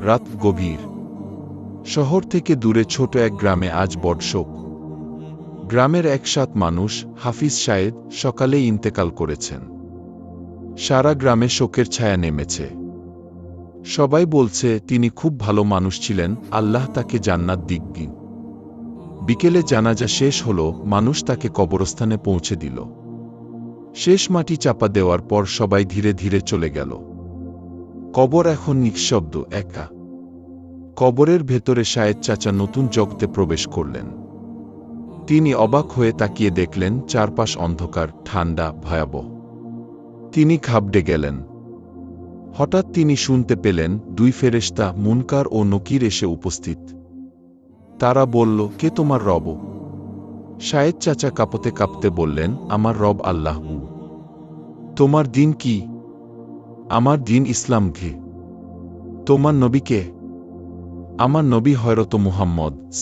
রাত গভীর। শহর থেকে দূরে ছোট এক গ্রামে আজ বড় শোক। গ্রামের এক সাত মানুষ, হাফিজ সায়েদ সকালে ইন্তেকাল করেছেন। সারা গ্রামে শোকের ছায়া নেমেছে। সবাই বলছে, তিনি খুব ভালো মানুষ ছিলেন, আল্লাহ তাকে জান্নাত দিগ্গি বিকেলে জানাজা শেষ হল, মানুষ তাকে কবরস্থানে পৌঁছে দিল। শেষ মাটি চাপা দেওয়ার পর সবাই ধীরে ধীরে চলে গেল। কবর এখন নিঃশব্দ, একা। কবরের ভেতরে শায়েদ চাচা নতুন জগতে প্রবেশ করলেন। তিনি অবাক হয়ে তাকিয়ে দেখলেন, চারপাশ অন্ধকার, ঠান্ডা, ভয়াবহ। তিনি খাবডে গেলেন। হঠাৎ তিনি শুনতে পেলেন, দুই ফেরেশতা মুনকার ও নকির এসে উপস্থিত। তারা বলল, কে তোমার রব? শায়েদ চাচা কাঁপতে কাঁপতে বললেন, আমার রব আল্লাহ। তোমার দিন কি? আমার দিন ইসলাম ঘে। তোমার নবীকে। আমার নবী হয়রত মুহাম্মদ।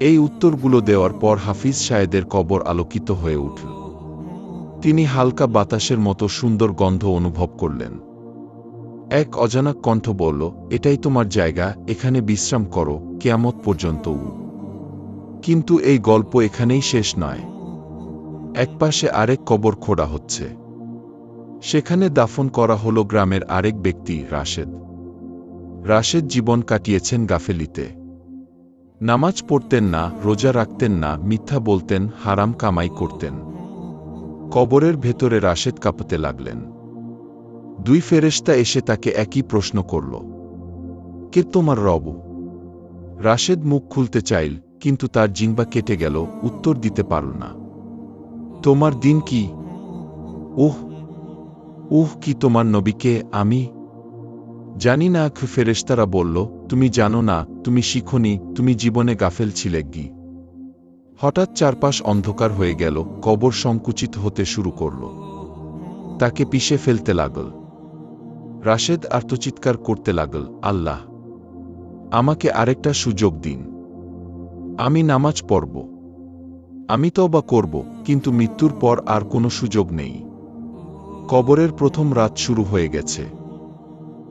এই উত্তরগুলো দেওয়ার পর হাফিজ সায়েদের কবর আলোকিত হয়ে উঠল। তিনি হালকা বাতাসের মতো সুন্দর গন্ধ অনুভব করলেন। এক অজানা কণ্ঠ বলল, এটাই তোমার জায়গা, এখানে বিশ্রাম করো, কেয়ামত পর্যন্ত কিন্তু এই গল্প এখানেই শেষ নয়। একপাশে আরেক কবর খোঁড়া হচ্ছে। সেখানে দাফন করা হল গ্রামের আরেক ব্যক্তি, রাশেদ। রাশেদ জীবন কাটিয়েছেন গাফেলিতে। নামাজ পড়তেন না, রোজা রাখতেন না, মিথ্যা বলতেন, হারাম কামাই করতেন। কবরের ভেতরে রাশেদ কাঁপতে লাগলেন। দুই ফেরেশতা এসে তাকে একই প্রশ্ন করল, কে তোমার রব? রাশেদ মুখ খুলতে চাইল, কিন্তু তার জিংবা কেটে গেল, উত্তর দিতে পারল না। তোমার দিন কি? উহ উহ, কি তোমার নবীকে আমি? জানি না ফেরেশতারা বলল, তুমি জানো না, তুমি শিখনি, তুমি জীবনে গাফেল ছিলে গি হঠাৎ চারপাশ অন্ধকার হয়ে গেল, কবর সংকুচিত হতে শুরু করল। তাকে পিষে ফেলতে লাগল। রাশেদ আর্তচিৎকার করতে লাগল, আল্লাহ, আমাকে আরেকটা সুযোগ দিন। আমি নামাজ পড়ব। আমি তো বা করব, কিন্তু মৃত্যুর পর আর কোনো সুযোগ নেই। কবরের প্রথম রাত শুরু হয়ে গেছে।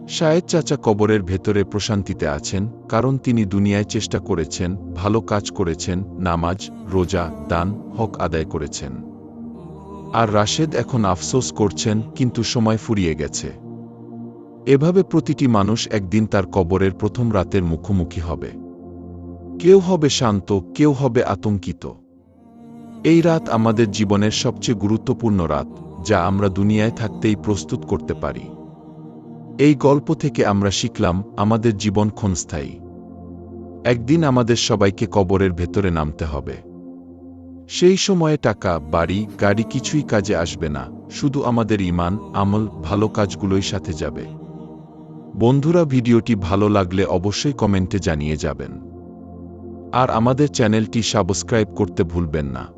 শায়েদ চাচা কবরের ভেতরে প্রশান্তিতে আছেন, কারণ তিনি দুনিয়ায় চেষ্টা করেছেন, ভালো কাজ করেছেন, নামাজ, রোজা, দান, হক আদায় করেছেন। আর রাশেদ এখন আফসোস করছেন, কিন্তু সময় ফুরিয়ে গেছে। এভাবে প্রতিটি মানুষ একদিন তার কবরের প্রথম রাতের মুখোমুখি হবে। কেউ হবে শান্ত, কেউ হবে আতঙ্কিত। এই রাত আমাদের জীবনের সবচেয়ে গুরুত্বপূর্ণ রাত। যা আমরা দুনিয়ায় থাকতেই প্রস্তুত করতে পারি। এই গল্প থেকে আমরা শিখলাম, আমাদের জীবন ক্ষণস্থায়ী। একদিন আমাদের সবাইকে কবরের ভেতরে নামতে হবে। সেই সময়ে টাকা, বাড়ি, গাড়ি কিছুই কাজে আসবে না, শুধু আমাদের ইমান আমল, ভালো কাজগুলোই সাথে যাবে। বন্ধুরা, ভিডিওটি ভালো লাগলে অবশ্যই কমেন্টে জানিয়ে যাবেন। আর আমাদের চ্যানেলটি সাবস্ক্রাইব করতে ভুলবেন না।